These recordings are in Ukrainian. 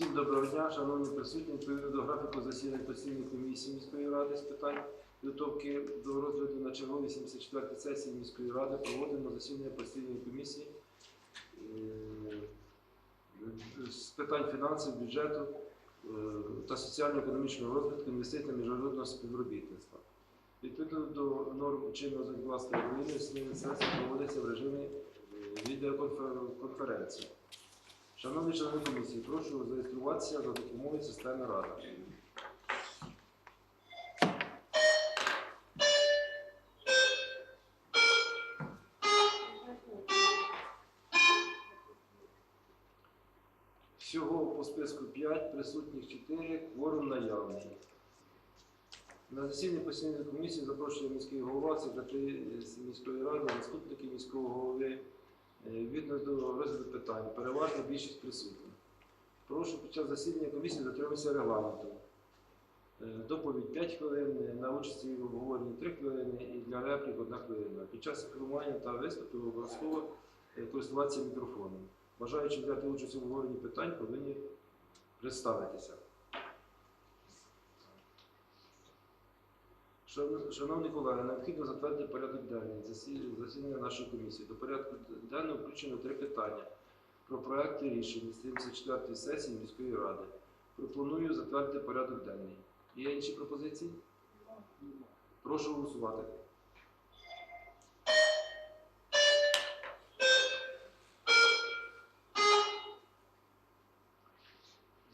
Всім доброго дня, шановні присутні. Відповідно до графіку засідань постійної комісії міської ради з питань підготовки до розгляду на черговій 74-й сесії міської ради проводимо засідання постійної комісії е, з питань фінансів, бюджету е, та соціально-економічного розвитку, інвестицій міжнародного співробітництва. Відповідно до норм чинного законодавства України, сесії проводиться в режимі е, відеоконференції. Шановні члени комісії, прошу зареєструватися за допомогою системи Рада. Всього по списку 5, присутніх 4, кворум наявний. На засідання постійної комісії запрошує міський голова, секретарі міської ради, заступники міського голови. Е, Відповідно до розгляду питань, переважна більшість присутня. Прошу під час засідання комісії дотримуватися регламенту. Е, Доповідь 5 хвилин, на участі в обговоренні 3 хвилини і для реплік 1 хвилина. Під час інформування та виступів обов'язково е, користуватися мікрофоном. Бажаючи взяти участь у обговоренні питань, повинні представитися. Шановні колеги, необхідно затвердити порядок денний засідання нашої комісії. До порядку денного включено три питання про проекти рішень 74-ї сесії міської ради. Пропоную затвердити порядок денний. Є інші пропозиції? Прошу голосувати.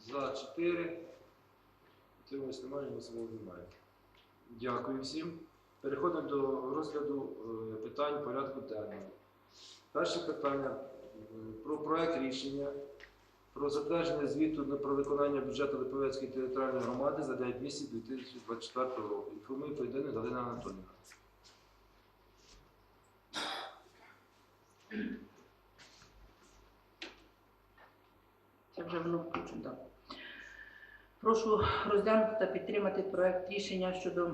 За 4. Утримуюсь немає, голосував немає. Дякую всім. Переходимо до розгляду е, питань порядку денного. Перше питання е, про проект рішення про затвердження звіту про виконання бюджету Липовецької територіальної громади за 9 місяців 2024 року. Інформує Пойдени Галина Анатолійовна. Це вже воно включено. Прошу розглянути та підтримати проект рішення щодо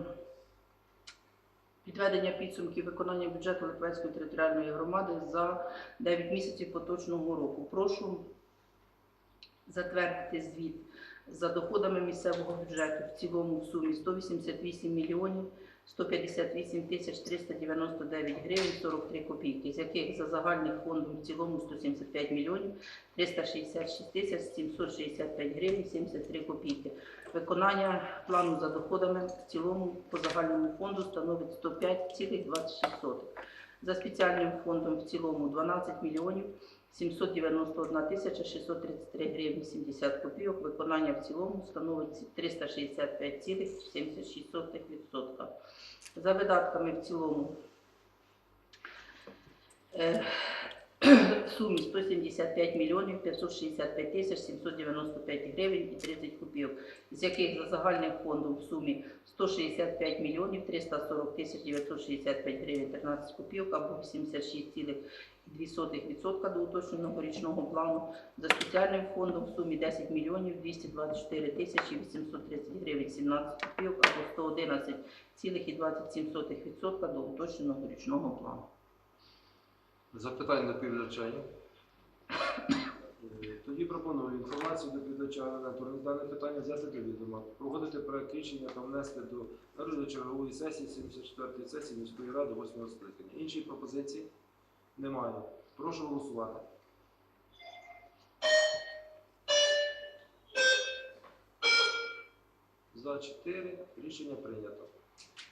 підведення підсумків виконання бюджету Литвецької територіальної громади за 9 місяців поточного року. Прошу затвердити звіт за доходами місцевого бюджету в цілому в сумі 188 мільйонів 158 тисяч 399 гривень 43 копійки, з яких за загальним фондом в цілому 175 мільйонів 366 тисяч 765 гривень 73 копійки. Виконання плану за доходами в цілому по загальному фонду становить 105,26. За спеціальним фондом в цілому 12 мільйонів 791 тисяча 633 гривні 70 копійок. Виконання в цілому становить 365,76%. За видатками в цілому е, в сумі 175 мільйонів 565 тисяч 795 гривень і 30 копійок, з яких за загальним фондом в сумі 165 мільйонів 340 тисяч 965 гривень 13 копійок або 86,2% до уточненого річного плану. За спеціальним фондом в сумі 10 мільйонів 224 тисячі 830 гривень 17 копійок або 111,27% до уточненого річного плану. Запитання до доповідача? Е, Тоді пропоную інформацію доповідача з дане питання взяти до відома, проводити проект рішення та внести до народної чергової сесії 74-ї сесії міської ради 8 скликання. Інші пропозиції немає. Прошу голосувати. За 4 рішення прийнято.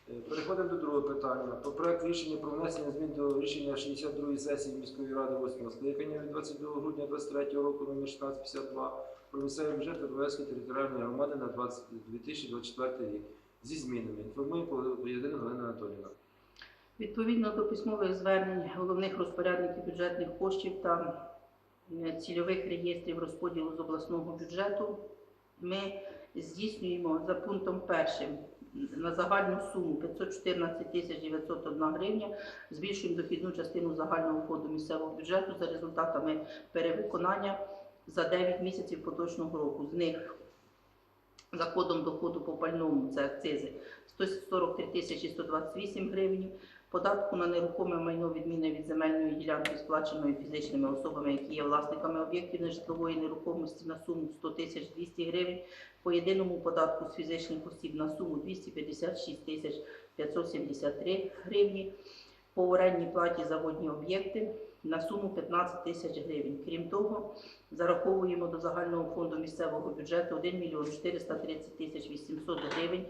Е, Переходимо до другого питання. Про проект рішення про внесення змін до рішення 62-ї сесії міської ради 8 скликання від 22 грудня 2023 року номер 1652 про місцевий бюджет Липовецької територіальної громади на 20 2024 рік зі змінами. Інформує Поєдина Галина Анатолійовна. Відповідно до письмових звернень головних розпорядників бюджетних коштів та е, цільових реєстрів розподілу з обласного бюджету, ми здійснюємо за пунктом першим на загальну суму 514 тисяч 901 гривня, збільшуємо дохідну частину загального фонду місцевого бюджету за результатами перевиконання за 9 місяців поточного року. З них за кодом доходу по пальному це акцизи 143 тисячі 128 гривень, податку на нерухоме майно відміни від земельної ділянки, сплаченої фізичними особами, які є власниками об'єктів нежитлової нерухомості на суму 100 тисяч 200 гривень, по єдиному податку з фізичних осіб на суму 256 тисяч 573 гривні, по орендній платі за водні об'єкти на суму 15 тисяч гривень. Крім того, зараховуємо до загального фонду місцевого бюджету 1 мільйон 430 тисяч 800 гривень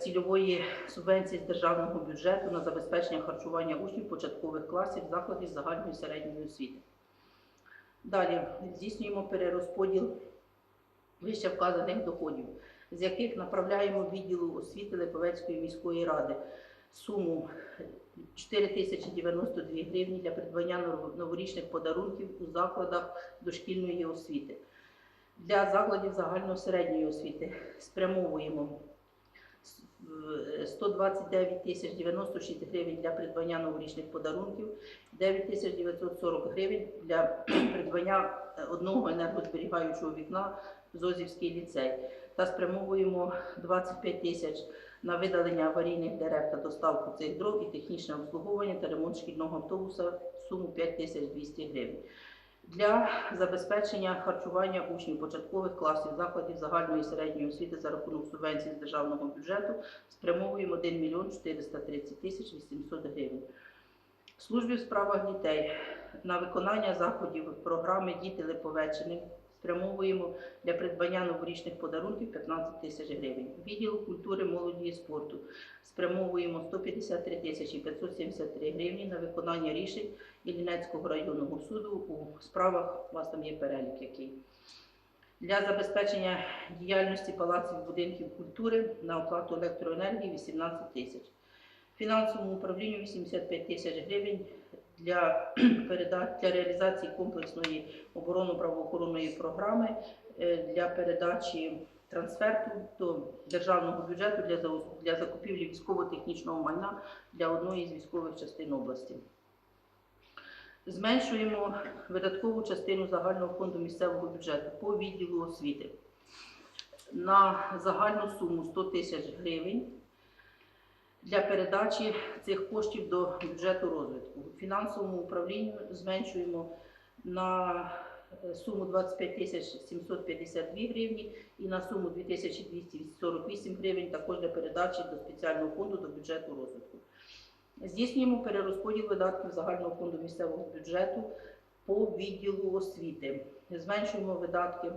цільової субвенції з державного бюджету на забезпечення харчування учнів початкових класів закладів загальної середньої освіти. Далі здійснюємо перерозподіл вище вказаних доходів, з яких направляємо відділу освіти Липовецької міської ради суму 4092 гривні для придбання нов- новорічних подарунків у закладах дошкільної освіти. Для закладів загальносередньої освіти спрямовуємо 129 тисяч 96 гривень для придбання новорічних подарунків, 9 тисяч 940 гривень для придбання одного енергозберігаючого вікна в Зозівський ліцей. Та спрямовуємо 25 тисяч на видалення аварійних дерев та доставку цих дров і технічне обслуговування та ремонт шкільного автобуса в суму 5200 гривень. Для забезпечення харчування учнів початкових класів закладів загальної і середньої освіти за рахунок субвенцій з державного бюджету спрямовуємо 1 мільйон 430 тисяч 800 гривень. Службі в справах дітей на виконання заходів програми Діти Липовеччини спрямовуємо для придбання новорічних подарунків 15 тисяч гривень. Відділу культури, молоді і спорту спрямовуємо 153 тисячі 573 гривні на виконання рішень Іллінецького районного суду у справах, у вас там є перелік який. Для забезпечення діяльності палаців будинків культури на оплату електроенергії 18 тисяч. Фінансовому управлінню 85 тисяч гривень для, для реалізації комплексної оборонно-правоохоронної програми е, для передачі трансферту до державного бюджету для, для закупівлі військово-технічного майна для одної з військових частин області. Зменшуємо видаткову частину загального фонду місцевого бюджету по відділу освіти на загальну суму 100 тисяч гривень для передачі цих коштів до бюджету розвитку. Фінансовому управлінню зменшуємо на е, суму 25 тисяч 752 гривні і на суму 2248 гривень також для передачі до спеціального фонду до бюджету розвитку. Здійснюємо перерозподіл видатків загального фонду місцевого бюджету по відділу освіти. Зменшуємо видатки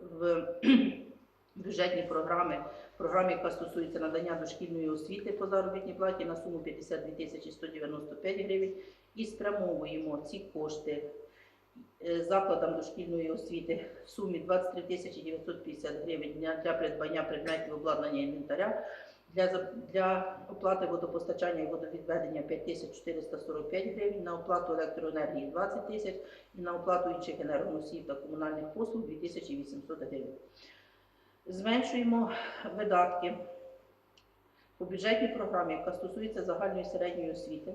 в бюджетні програми, програмі, яка стосується надання дошкільної освіти по заробітній платі на суму 52 тисячі 195 гривень і спрямовуємо ці кошти е, закладам дошкільної освіти в сумі 23 тисячі 950 гривень для придбання предметів обладнання інвентаря, для, для оплати водопостачання і водовідведення 5445 гривень, на оплату електроенергії 20 тисяч і на оплату інших енергоносіїв та комунальних послуг 2800 гривень. Зменшуємо видатки по бюджетній програмі, яка стосується загальної середньої освіти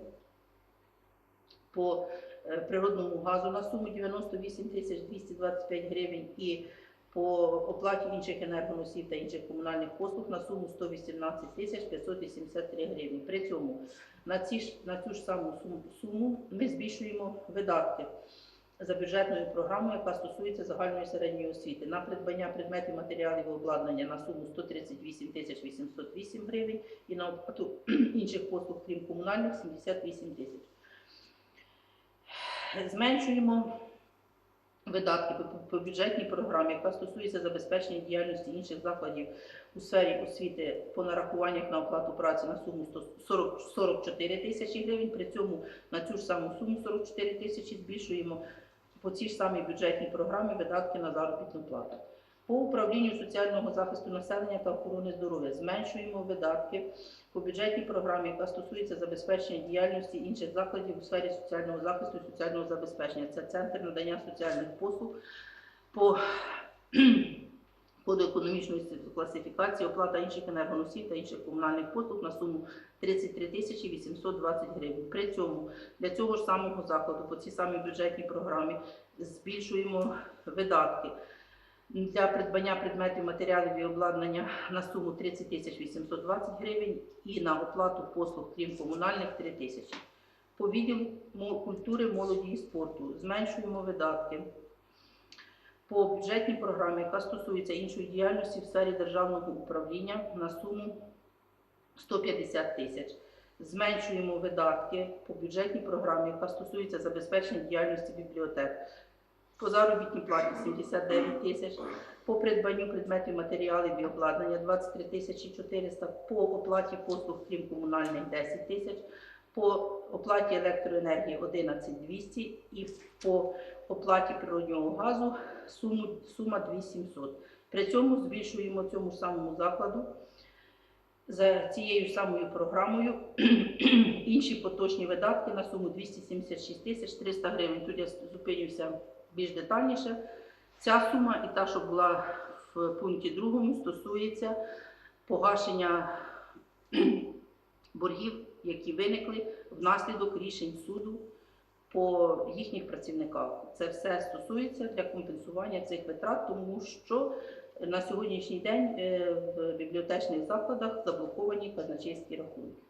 по е, природному газу на суму 98 тисяч 225 гривень і по оплаті інших енергоносів та інших комунальних послуг на суму 118 тисяч 583 гривні. При цьому на, ці на цю ж саму суму, суму ми збільшуємо видатки за бюджетною програмою, яка стосується загальної середньої освіти, на придбання предметів матеріалів обладнання на суму 138 тисяч 808 гривень і на оплату інших послуг, крім комунальних, 78 тисяч. Зменшуємо видатки по бюджетній програмі, яка стосується забезпечення діяльності інших закладів у сфері освіти по нарахуваннях на оплату праці на суму 140 44 тисячі гривень. При цьому на цю ж саму суму 44 тисячі збільшуємо по цій ж самій бюджетній програмі видатки на заробітну плату. По управлінню соціального захисту населення та охорони здоров'я зменшуємо видатки по бюджетній програмі, яка стосується забезпечення діяльності інших закладів у сфері соціального захисту і соціального забезпечення. Це центр надання соціальних послуг по коду економічної класифікації, оплата інших енергоносів та інших комунальних послуг на суму 33 тисячі 820 гривень. При цьому для цього ж самого закладу по цій самій бюджетній програмі збільшуємо видатки для придбання предметів, матеріалів і обладнання на суму 30 тисяч 820 гривень і на оплату послуг, крім комунальних, 3 тисячі. По відділу культури, молоді і спорту зменшуємо видатки по бюджетній програмі, яка стосується іншої діяльності в сфері державного управління на суму 150 тисяч. Зменшуємо видатки по бюджетній програмі, яка стосується забезпечення діяльності бібліотек. По заробітній платі 79 тисяч, по придбанню предметів матеріалів і обладнання 23 тисячі 400, по оплаті послуг, крім комунальних 10 тисяч, по оплаті електроенергії 11 200 і по оплаті природнього газу суму, сума 2700. При цьому збільшуємо цьому самому закладу за цією самою програмою інші поточні видатки на суму 276 тисяч 300 гривень. Тут я зупинюся більш детальніше. Ця сума і та, що була в пункті другому, стосується погашення боргів, які виникли внаслідок рішень суду по їхніх працівниках. Це все стосується для компенсування цих витрат, тому що на сьогоднішній день е, в бібліотечних закладах заблоковані казначейські рахунки.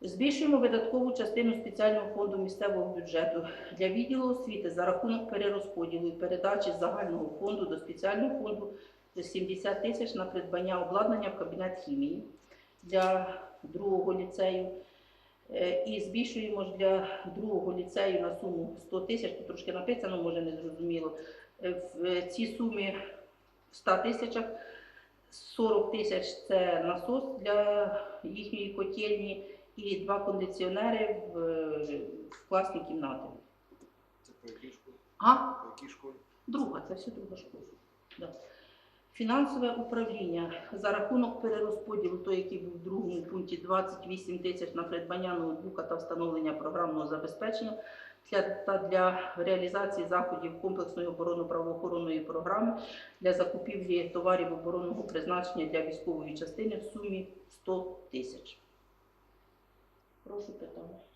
Збільшуємо видаткову частину спеціального фонду місцевого бюджету для відділу освіти за рахунок перерозподілу і передачі загального фонду до спеціального фонду 70 тисяч на придбання обладнання в кабінет хімії для другого ліцею. Е, І збільшуємо ж для другого ліцею на суму 100 тисяч, трошки написано, може не зрозуміло. Е, В е, цій сумі в 100 тисячах 40 тисяч це насос для їхньої котельні і два кондиціонери в, в класні кімнати. Це по якій школі? А? По якій школі? Друга, це все друга школа. Да. Фінансове управління за рахунок перерозподілу, той, який був в другому пункті 28 тисяч на придбання ноутбука та встановлення програмного забезпечення для, та для реалізації заходів комплексної оборонно-правоохоронної програми для закупівлі товарів оборонного призначення для військової частини в сумі 100 тисяч. Прошу питання.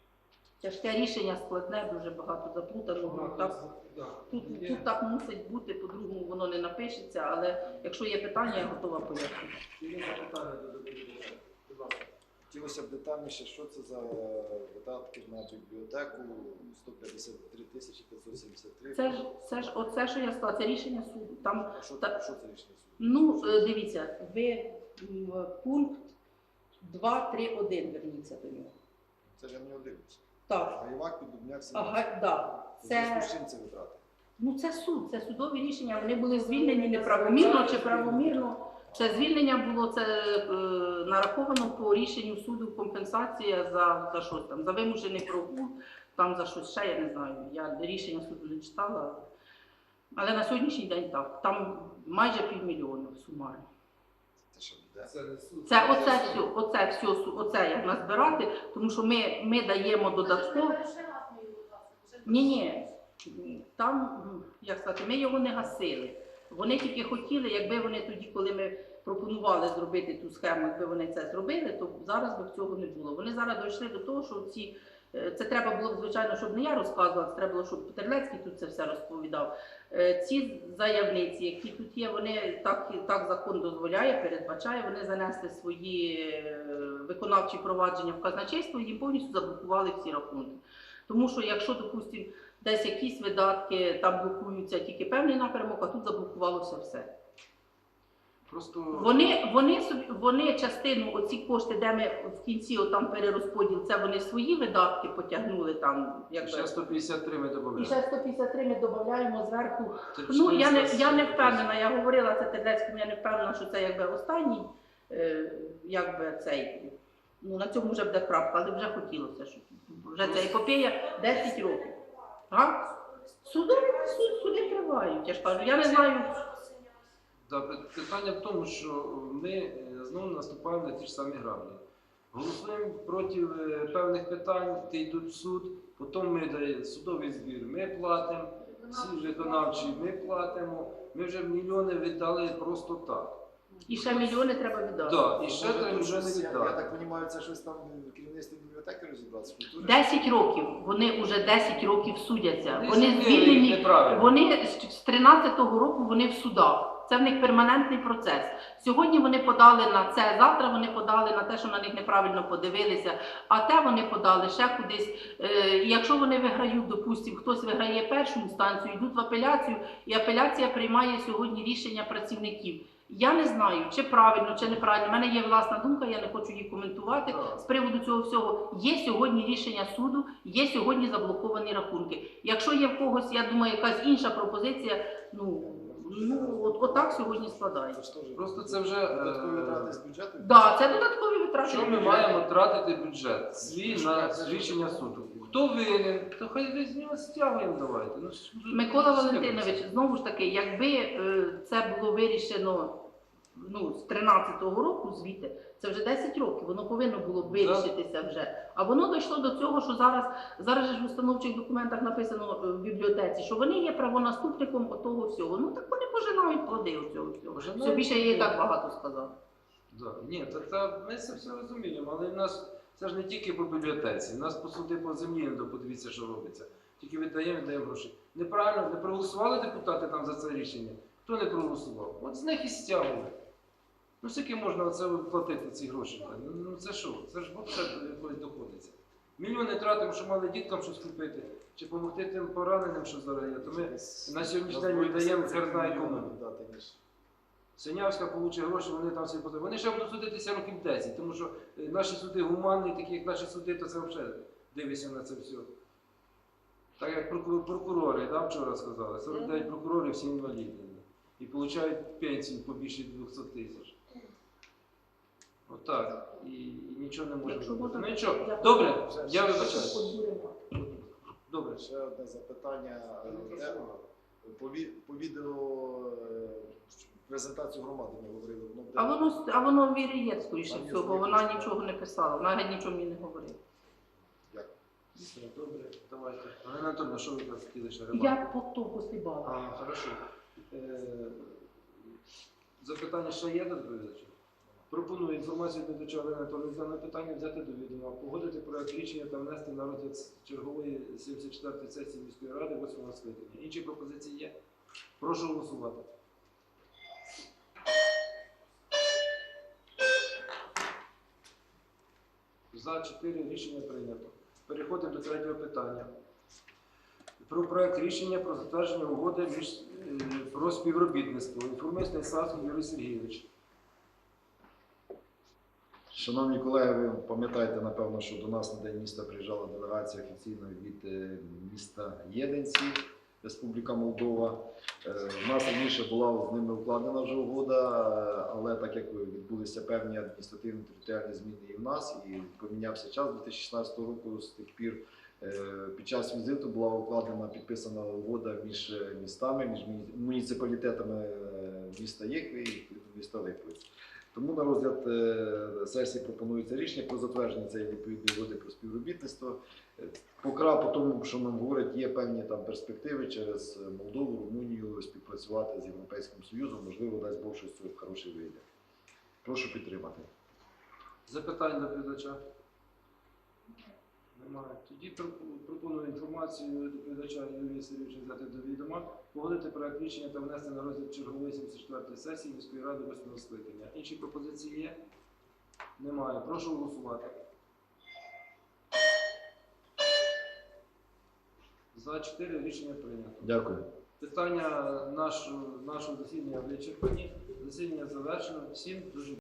Тяжке рішення складне, дуже багато заплутаного. Так, Тут, тут так мусить бути, по-другому воно не напишеться, але якщо є питання, я готова пояснити. Є запитання до доповідача? Будь ласка. Хотілося б детальніше, що це за видатки на бібліотеку 153 тисячі 573. Це ж, це ж оце, що я сказала, це рішення суду. Там, А що, та- що це рішення суду? ну, е, дивіться, ви м, пункт 2, 3, 1 верніться до нього. Це ж я не дивлюся. Так, Гаєвак піддубняк 17. ага, да. У Це, з чим це витрати? ну, це суд, це судові рішення, вони були звільнені неправомірно чи правомірно. Це звільнення було це е, нараховано по рішенню суду компенсація за, за щось там, за вимушений прогул, там за щось ще я не знаю. Я рішення суду не читала. Але на сьогоднішній день так. Там майже півмільйона сумарно. Це що буде? Це не. Це оце все, оце все, оце як назбирати, тому що ми, ми даємо додатково. Ні, ні. Там, як сказати, ми його не гасили. Вони тільки хотіли, якби вони тоді, коли ми пропонували зробити ту схему, якби вони це зробили, то зараз би цього не було. Вони зараз дійшли до того, що ці. Е, Це треба було б, звичайно, щоб не я розказувала, це треба було, щоб Петерлецький тут це все розповідав. Е, Ці заявниці, які тут є, вони так, так закон дозволяє, передбачає, вони занесли свої е, виконавчі провадження в казначейство і повністю заблокували всі рахунки. Тому що якщо, допустимо, десь якісь видатки там блокуються тільки певний напрямок, а тут заблокувалося все. Просто Вони, вони, собі, вони частину, оці кошти, де ми в кінці отам перерозподіл, це вони свої видатки потягнули там. Якби. ще 153 ми І додаємо. ще 153 ми додаємо зверху. Це Ну, я не, я не впевнена, я говорила це Терлецькому, я не впевнена, що це якби останній, е, якби цей, ну на цьому вже буде крапка, але вже хотілося, щоб вже ця епопея 10 років. А? Судові суд, суди тривають, я ж кажу, я не знаю. Да, питання в тому, що ми е, знову наступаємо на ті ж самі граблі. Голосуємо проти е, певних питань, ті йдуть в суд, потім ми даємо судовий збір, ми платимо, всі виконавчі ми платимо. Ми вже мільйони віддали просто так. І ще мільйони треба віддати. Да, і ще Може, треба не щось, я, я так розумію, це щось там керівництво бібліотеки розібратися. 10 років. Вони вже 10 років судяться. Вони звільнені. Вони з з 13-го року вони в судах. Це в них перманентний процес. Сьогодні вони подали на це, завтра вони подали на те, що на них неправильно подивилися, а те вони подали ще кудись. Е, і якщо вони виграють, допустимо, хтось виграє першу інстанцію, йдуть в апеляцію, і апеляція приймає сьогодні рішення працівників. Я не знаю, чи правильно, чи неправильно. У мене є власна думка, я не хочу її коментувати з приводу цього всього. Є сьогодні рішення суду, є сьогодні заблоковані рахунки. Якщо є в когось, я думаю, якась інша пропозиція, ну, ну от, отак сьогодні Це складається. ж Просто це вже, е, додаткові витрати з бюджету. Да, це додаткові витрати. Що ми маємо тратити бюджет свій на рішення суду? Хто винен, то хай ви з нього стягуємо давайте. Ну, Микола Валентинович, знову ж таки, якби е, це було вирішено ну, з 13-го року звідти, це вже 10 років, воно повинно було вирішитися вже. А воно дійшло до цього, що зараз, зараз же ж в установчих документах написано е, в бібліотеці, що вони є правонаступником отого всього. Ну так вони пожинають плоди оцього всього. Все більше я і так багато сказав. Да. Ні, та, та ми це все розуміємо, але в нас це ж не тільки по бібліотеці. У нас по суди по землі не подивіться, що робиться. Тільки віддаємо, віддаємо гроші. Неправильно, не проголосували депутати там за це рішення. Хто не проголосував? От з них і стягуємо. Ну скільки можна оце платити ці гроші? Ну, ну це що? Це ж до якогось доходиться. Мільйони тратимо, що мали діткам щось купити, чи допомогти тим пораненим, що зараз є. То ми на сьогоднішній день віддаємо хер знає кому. Синявська получить гроші, вони там всі подивили. Вони ще будуть судитися років 10, тому що е, наші суди гуманні, такі як наші суди, то це взагалі дивишся на це все. Так як прокурори, да, вчора сказали, 49 прокурорів, всі інваліди. І отримують пенсію по більше 200 тисяч. Отак. І, і нічого не може Якщо робити. можна, Ну нічого. я- Добре, я вибачаюсь. Добре. Ще одне запитання. е, Де, по, ві- по відео е, презентацію громади ми говорили. воно буде- А воно, а воно віріє, скоріше всього, бо вона нічого не писала, вона геть нічого мені не говорила. Все, добре, давайте. Галина Анатольовна, що ви там хотіли ще Я ремарку? по то посибала. А, хорошо. Е, Запитання ще є до доповідача? Пропоную інформацію до Олени Анатолійовни питання взяти до відома, погодити проект рішення та внести на розгляд чергової 74-ї сесії міської ради 8 скликання. Інші пропозиції є? Прошу голосувати. За 4 рішення прийнято. Переходимо до третього питання. Про проект рішення про затвердження угоди між е, про співробітництво. Інформує Станіславський Юрій Сергійович. Шановні колеги, ви пам'ятаєте, напевно, що до нас на День міста приїжджала делегація офіційно від е, міста Єдинці, Республіка Молдова. Е, У нас раніше була з ними укладена вже угода, е, але так як відбулися певні адміністративно-територіальні зміни і в нас, і помінявся час 2016 року, з тих пір е, під час візиту була укладена, підписана угода між е, містами, між муніципалітетами е, міста Єхві і міста Липовець. Тому на розгляд е, сесії пропонується рішення про затвердження цієї відповідної угоди про співробітництво. Е, Покра по тому, що нам говорять, є певні там перспективи через Молдову, Румунію співпрацювати з Європейським Союзом. Можливо, дасть Бог щось хороше вийде. Прошу підтримати. Запитань до доповідача? Немає. Тоді пропоную інформацію доповідача Юрія Сергійовича взяти до відома, погодити проект рішення та внести на розгляд чергової 74-ї сесії міської ради 8 скликання. Інші пропозиції є? Немає. Прошу голосувати. За 4 рішення прийнято. Дякую. Питання нашого, нашого засідання вичерпані. Засідання завершено. Всім дуже